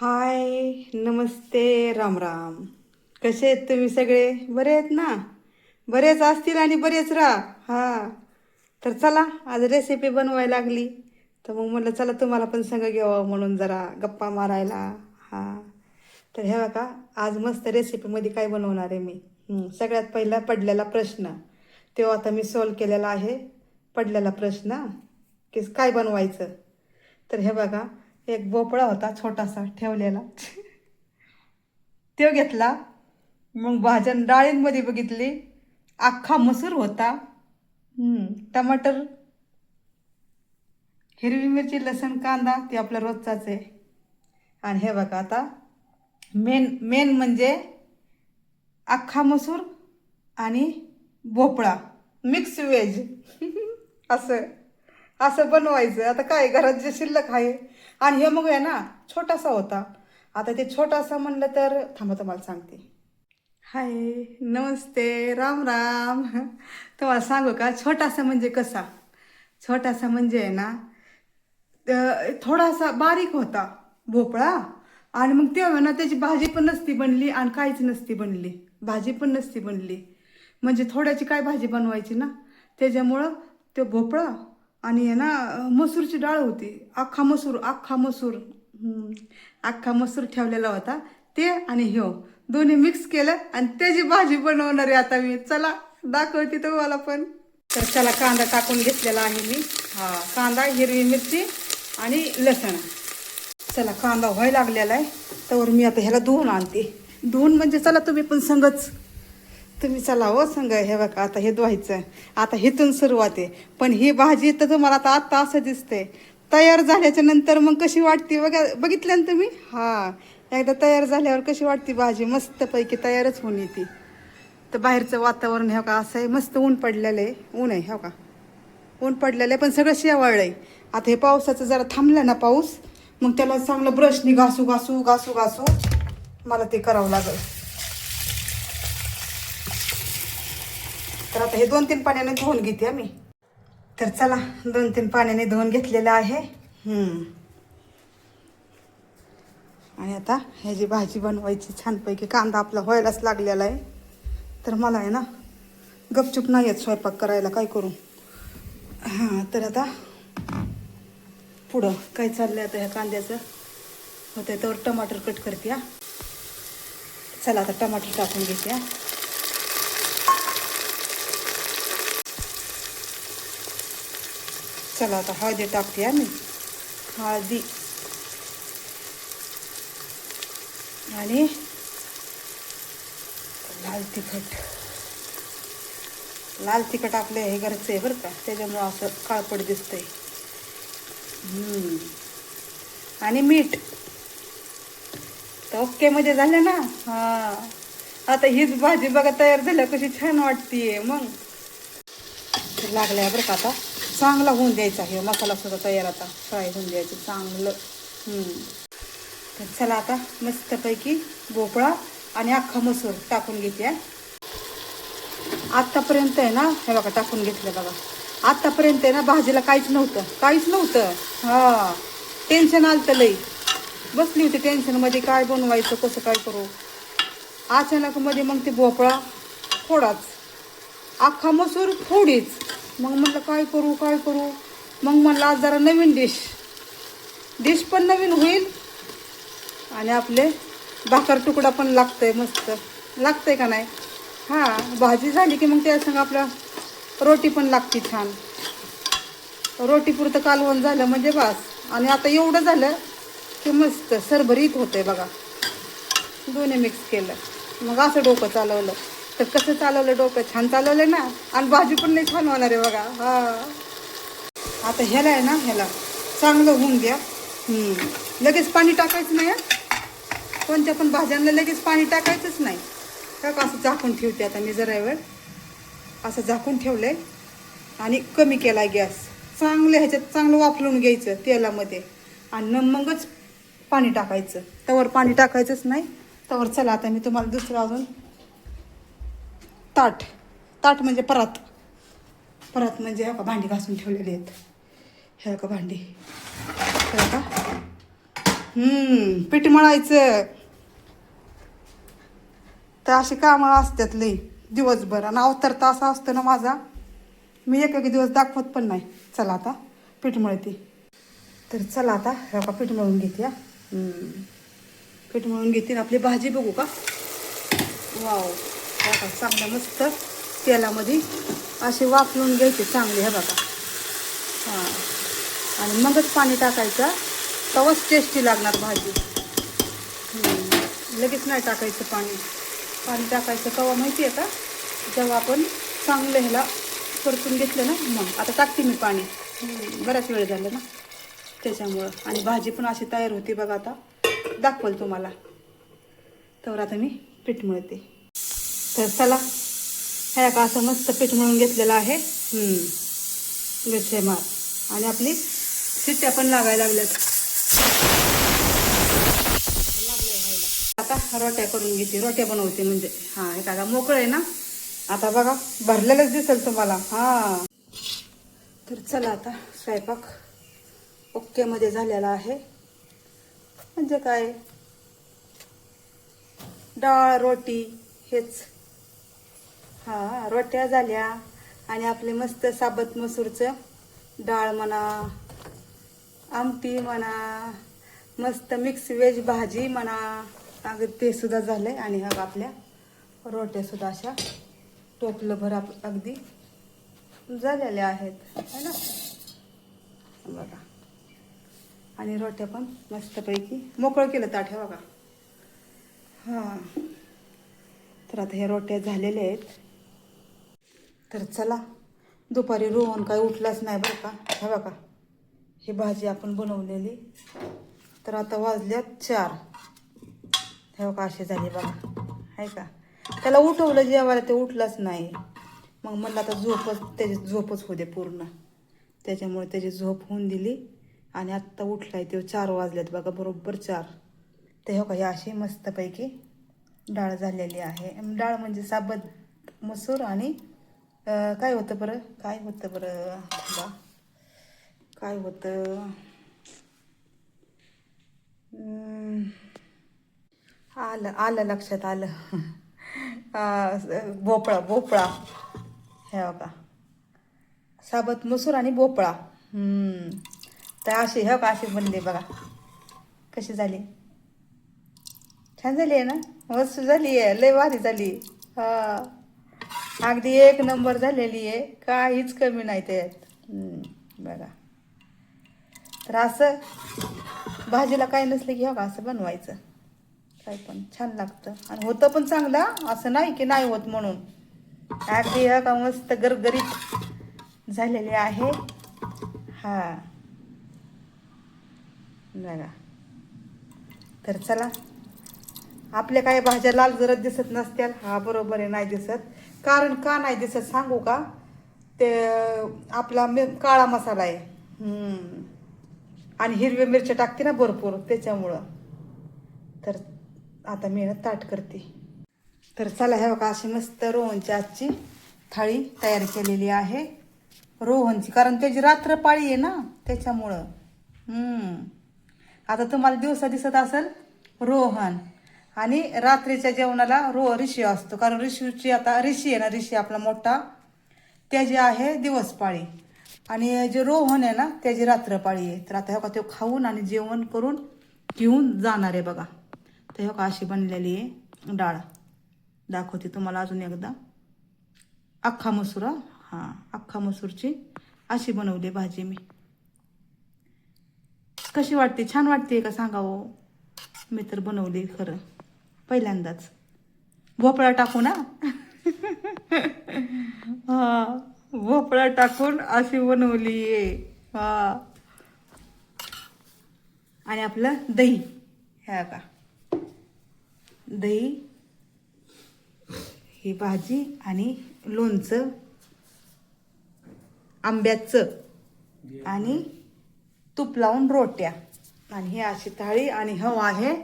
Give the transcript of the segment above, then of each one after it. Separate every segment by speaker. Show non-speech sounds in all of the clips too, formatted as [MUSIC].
Speaker 1: हाय नमस्ते राम राम. कसे आहेत तुम्ही सगळे? बरे आहेत ना? बरेच असतील आणि बरेच राहा. हा. तर चला आज रेसिपी बनवायला लागली. तर मग म्हटलं चला तुम्हाला पण संग घ्यावं म्हणून जरा गप्पा मारायला. हा. तर हे बघा आज मस्त रेसिपीमध्ये काय बनवणार आहे मी? सगळ्यात पहिला पडलेला प्रश्न. तो आता मी सॉल्व केलेला आहे. पडलेला प्रश्न. की काय बनवायचं? तर हे बघा एक भोपळा होता छोटासा ठेवलेला. तो घेतला. मग भाज्या डाळींमध्ये बघितली. अख्खा मसूर होता. टमाटर हिरवी मिरची लसण कांदा ते आपला रोजचाच आहे. आणि हे बघा आता. मेन मेन म्हणजे अख्खा मसूर आणि भोपळा. Mix veg. [LAUGHS] असं. असं बनवायचं. आता काय घरात जे शिल्लक आहे आणि हे मग आहे ना छोटासा होता. आता ते छोटासा म्हणलं तर थांबा तुम्हाला सांगते. हाय नमस्ते राम राम. तुम्हाला सांगू का छोटासा म्हणजे कसा? छोटासा म्हणजे आहे ना थोडासा बारीक होता भोपळा. आणि मग तेव्हा ना त्याची भाजी पण नसती बनली आणि काहीच नसती बनली. भाजी पण नसती बनली. म्हणजे थोड्याची काय भाजी बनवायची ना त्याच्यामुळं तो भोपळा आणि आहे ना मसूरची डाळ होती. अख्खा मसूर अख्खा मसूर अख्खा मसूर ठेवलेला होता. ते आणि ह्यो दोन्ही मिक्स केलं आणि त्याची भाजी बनवणार आहे आता मी. चला दाखवते तुम्हाला पण. तर चला कांदा टाकून घेतलेला आहे मी. हा कांदा हिरवी मिरची आणि लसण. चला कांदा व्हायला लागलेला आहे. तर मी आता ह्याला धुवून आणते. धुवून म्हणजे चला तुम्ही पण संगच तुम्ही चला हो संग हे बघा आता हे धुवायचं आता हिथून सुरुवात आहे. पण ही भाजी तर तुम्हाला आता आत्ता असं दिसते तयार झाल्याच्यानंतर मग कशी वाटते? बघा बघितल्या ना तुम्ही? हा. एकदा तयार झाल्यावर कशी वाटते भाजी? मस्तपैकी तयारच होऊन येते. तर बाहेरचं वातावरण हे का असं आहे मस्त ऊन पडलेलं आहे. ऊन आहे हो का ऊन पडलेलं आहे पण सगळं शेवाळलं आहे आता हे पावसाचं जरा थांबलं ना पाऊस? मग त्याला चांगलं ब्रशनी घासू घासू घासू घासू. मला ते करावं लागेल. तर आता हे दोन तीन पाण्याने धुवून घेते मी तर चला दोन तीन पाण्याने धुवून घेतलेलं आहे. आणि आता ह्याची भाजी बनवायची छानपैकी कांदा आपला व्हायलाच लागलेला आहे. तर मला आहे ना गपचूप नाही येत स्वयंपाक करायला काय करू? हां तर आता पुढं काय चाललंय आता ह्या कांद्याचं? होतं त्यावर टमाटर कट करते चला आता टमाटर टाकून घेते चला आता हळदी टाकते आम्ही. मी हळदी. आणि लाल तिखट. लाल तिखट आपलं हे घरचं आहे बरं का त्याच्यामुळं असं काळपट दिसतंय. आणि मीठ. तर ओके मध्ये झालं ना? हा. आता हीच भाजी बघा तयार झाल्या कशी छान वाटतीये मग. लागल्या बरं का आता. चांगला होऊन द्यायचा हे मसाला सुद्धा तयार आता फ्राय होऊन द्यायचं चांगलं. हम्म. तर चला आता मस्तपैकी भोपळा आणि अख्खा मसूर टाकून घेते आत्तापर्यंत आहे ना हे बघा टाकून घेतलं बघा. आत्तापर्यंत आहे ना भाजीला काहीच नव्हतं काहीच नव्हतं. हा टेन्शन आलं लई. बसली होती टेन्शनमध्ये काय बनवायचं कसं काय करू? अचानक मध्ये मग ते भोपळा थोडाच अख्खा मसूर थोडीच मग म्हटलं काय करू काय करू? मग म्हणलं आज जरा नवीन डिश डिश पण नवीन होईल आणि आपले भाकर तुकडा पण लागतंय मस्त. लागतंय का नाही? हां भाजी झाली की मग त्या संग आपल्या रोटी पण लागते छान. रोटी पुरतं कालवण झालं म्हणजे बस. आणि आता एवढं झालं की मस्त सरभरीत होतंय बघा. दोन्ही मिक्स केलं. मग असं डोकं चालवलं. तर कसं चालवलं डोकं? छान चालवलं ना? आणि भाजी पण नाही छान होणार आहे बघा. हा. आता ह्याला आहे ना ह्याला. चांगलं होऊन द्या. लगेच पाणी टाकायचं नाही कोणत्या पण भाज्यांना लगेच पाणी टाकायचंच नाही. का असं झाकून ठेवते आता मी जरा वेळ असं झाकून ठेवलंय. आणि कमी केला गॅस. चांगलं ह्याच्यात चांगलं वापरून घ्यायचं तेलामध्ये. आणि न मगच पाणी टाकायचं. त्यावर पाणी टाकायचंच नाही. तवर चला आता मी तुम्हाला दुसरं अजून ताट. ताट म्हणजे परात. परात म्हणजे ह्या का भांडी घासून ठेवलेली आहेत. ह्या का भांडी. हे का पीठ मळायचं. तर अशी कामं असतात लई दिवसभर. आणि अवतर तर असा असतो ना माझा. मी एक एक दिवस दाखवत पण नाही. चला आता पीठ मळते. तर चला आता ह्या का पीठ मळून घेते हा. पीठ मळून घेते आपली भाजी बघू का? वाव. बघा चांगलं मस्त तेलामध्ये असे वाफलून घ्यायचे चांगले हे बघा. हां. आणि मगच पाणी टाकायचं. तवाच टेस्टी लागणार भाजी. लगेच नाही टाकायचं पाणी. पाणी टाकायचं तवा माहिती आहे का? जेव्हा आपण चांगलं ह्याला परतून घेतलं ना मग. आता टाकते मी पाणी. बराच वेळ झाला ना त्याच्यामुळं. आणि भाजी पण अशी तयार होती बघा आता. दाखवल तुम्हाला. तर आता मी पीठ मिळते. तर चला ह्या का असं मस्त पीठ मळून घेतलेलं आहे. गच्चे मार. आणि आपली शिट्ट्या पण लागायला लागल्यात. आता रोट्या करून घेते. रोट्या बनवते म्हणजे. हा एखादा मोकळं आहे ना? आता बघा भरलेलंच दिसेल तुम्हाला. हा. तर चला आता स्वयंपाक ओके मध्ये झालेला आहे. म्हणजे काय? डाळ रोटी हेच. हा रोट्या झाल्या. आणि आपले मस्त साबत मसूरचं डाळ म्हणा आमटी म्हणा मस्त मिक्स वेज भाजी म्हणा. अगदी ते सुद्धा झालंय. आणि हा आपल्या रोट्या सुद्धा अशा टोपलं भर आप अगदी झालेल्या आहेत. है ना? बघा. आणि रोट्या पण मस्तपैकी मोकळं केलं ताट हे बघा. हां. तर आता हे रोट्या झालेल्या आहेत. तर चला दुपारी रोहन काय उठलाच नाही बरं का. हे बघा ही भाजी आपण बनवलेली. तर आता वाजल्यात चार. हे बघा असे झाले बघा. आहे का? त्याला उठवलं जेवायला ते उठलाच नाही. मग म्हणलं आता झोपच त्याची झोपच होते पूर्ण. त्याच्यामुळे त्याची झोप होऊन दिली. आणि आत्ता उठलाय ते चार वाजलेत बघा बरोबर चार. ते हो का हे अशी मस्तपैकी डाळ झालेली आहे. डाळ म्हणजे साबत मसूर आणि काय होतं बरं? काय होतं बरं? बा काय होतं? आलं आलं लक्षात आलं. [LAUGHS] भोपळा भोपळा. हे हो का साबत मसूर आणि भोपळा. तर अशी हे का अशी बनले बघा. कशी झाली? छान झाली आहे ना? मस्त झाली आहे. लय भारी झाली. हा. अगदी एक नंबर झालेली आहे. काहीच कमी नाही त्यात बघा. तर असं भाजीला काय नसलं की हो का असं बनवायचं. काय पण छान लागतं. आणि होतं पण चांगलं असं नाही की नाही होत म्हणून. अगदी हो का मस्त गरगरीत झालेले आहे. हा. बघा. तर चला. आपल्या काय भाज्या लाल जरत दिसत नसत्याल हा बरोबर आहे नाही दिसत. कारण का नाही दिसत सांगू का? ते आपला मी काळा मसाला आहे. हम्म. आणि हिरव्या मिरच्या टाकते ना भरपूर त्याच्यामुळं. तर आता मी ना ताट करते. तर चला हे बघा अशी मस्त रोहनची आजची थाळी तयार केलेली आहे. रोहनची कारण त्याची रात्र पाळी आहे ना त्याच्यामुळं. हम्म. आता तुम्हाला दिवसा दिसत असेल रोहन. आणि रात्रीच्या जेवणाला रो ऋषी असतो. कारण ऋषीची आता ऋषी आहे ना ऋषी आपला मोठा. त्याची आहे दिवसपाळी. आणि जे रोहन आहे ना त्याची रात्रपाळी आहे. तर आता हे का तो खाऊन आणि जेवण करून घेऊन जाणार आहे बघा. तर हो का अशी बनलेली आहे डाळ. दाखवते तुम्हाला अजून एकदा. अख्खा मसूर हां. अख्खा मसूरची अशी बनवली भाजी मी. कशी वाटते? छान वाटते का सांगा हो? मी तर बनवली खरं. पहिल्यांदाच. भोपळा टाकू ना? [LAUGHS] हा भोपळा टाकून अशी बनवली आहे. हा. आणि आपलं दही. ह्या का दही ही भाजी आणि लोणचं आंब्याचं आणि तूप लावून रोट्या. आणि ही अशी थाळी आणि हवा आहे.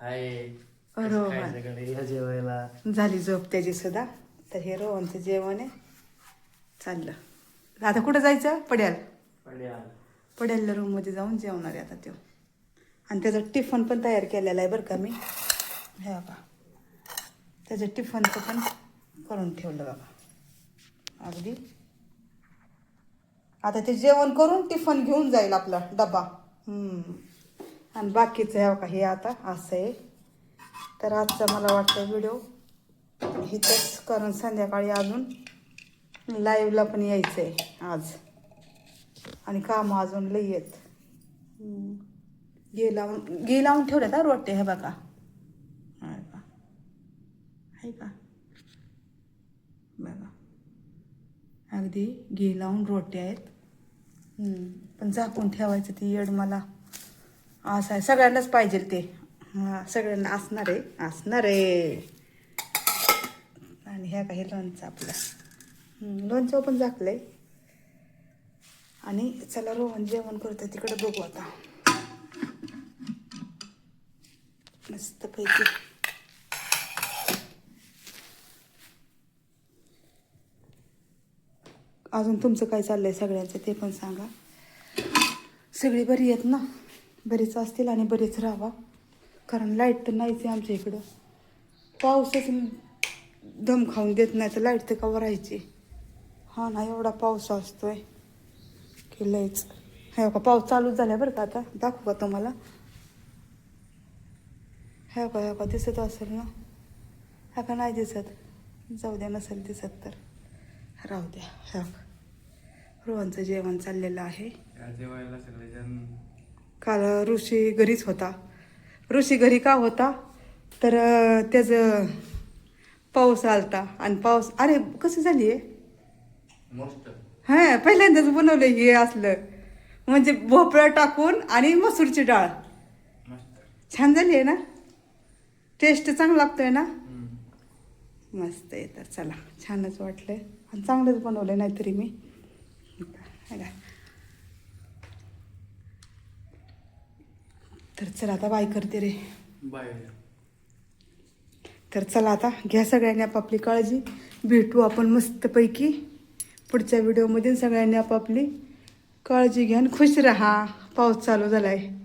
Speaker 2: हाय.
Speaker 1: बरोबर.
Speaker 2: जेवायला.
Speaker 1: झाली झोप त्याची सुद्धा. तर हे रोहनचं जेवण आहे. चाललं. आता कुठं जायचं? पड्याल.
Speaker 2: पड्याल.
Speaker 1: पड्याल रूममध्ये जाऊन जेवणार आहे आता तो. आणि त्याचं टिफन पण तयार केलेलं आहे बरं का मी. हे बघा. त्याचं टिफनचं पण करून ठेवलं बघा अगदी. आता ते जेवण करून टिफन घेऊन जाईल आपला डबा हम्म. आणि बाकीचं हे बघा हे आता असं आहे. तर आजचा मला वाटतं व्हिडिओ हिथंच कारण संध्याकाळी अजून लाईव्हला पण यायचं आहे आज. आणि कामं अजून लई आहेत. हम्म. गे लावून गे लावून ठेवले तर रोटे हे बघा. आहे का? आहे का? बघा. अगदी घी लावून रोटे आहेत. पण झाकून ठेवायचं ती येड मला. असं आहे. सगळ्यांनाच पाहिजे ते. हां सगळ्यांना असणार आहे. असणार आहे. आणि ह्या काही लोणचं आपलं. लोणचं पण झाकलंय. आणि चला रोहन जेवण करतो तिकडे बघू आता. मस्त पैकी. अजून तुमचं काय चाललंय सगळ्यांचं ते पण सांगा. सगळी बरी आहेत ना? बरीच असतील आणि बरीच राहावा. कारण लाइट तर नाहीच आहे आमच्या इकडं. पाऊसच दम खाऊन देत नाही तर लाइट तर कवर राहायची. हा ना एवढा पाऊस असतोय. की लयच. हे का पाऊस चालूच झाला बरं का आता? दाखवू का तुम्हाला? हे का हे का दिसत असेल ना? हा का नाही दिसत. जाऊ द्या नसेल दिसत तर. राहू द्या हे बघ. रोहनचं जेवण चाललेलं आहे. काल ऋषी घरीच होता. ऋषी घरी का होता? तर त्याचं पाऊस आलता आणि पाऊस अरे कसं झाली आहे
Speaker 2: मस्त.
Speaker 1: हां पहिल्यांदाच बनवलं हे असलं. म्हणजे भोपळा टाकून आणि मसूरची डाळ. छान झाली आहे ना? टेस्ट चांगला लागतोय ना. मस्त आहे तर चला छानच वाटलंय. आणि चांगलंच बनवलं नाहीतरी मी हे काय. तर चला आता बाय करते रे.
Speaker 2: बाय.
Speaker 1: तर चला आता घ्या सगळ्यांनी आपापली काळजी. भेटू आपण मस्तपैकी पुढच्या व्हिडिओमध्ये सगळ्यांनी आपापली काळजी घ्या आणि खुश राहा. पाऊस चालू झालाय.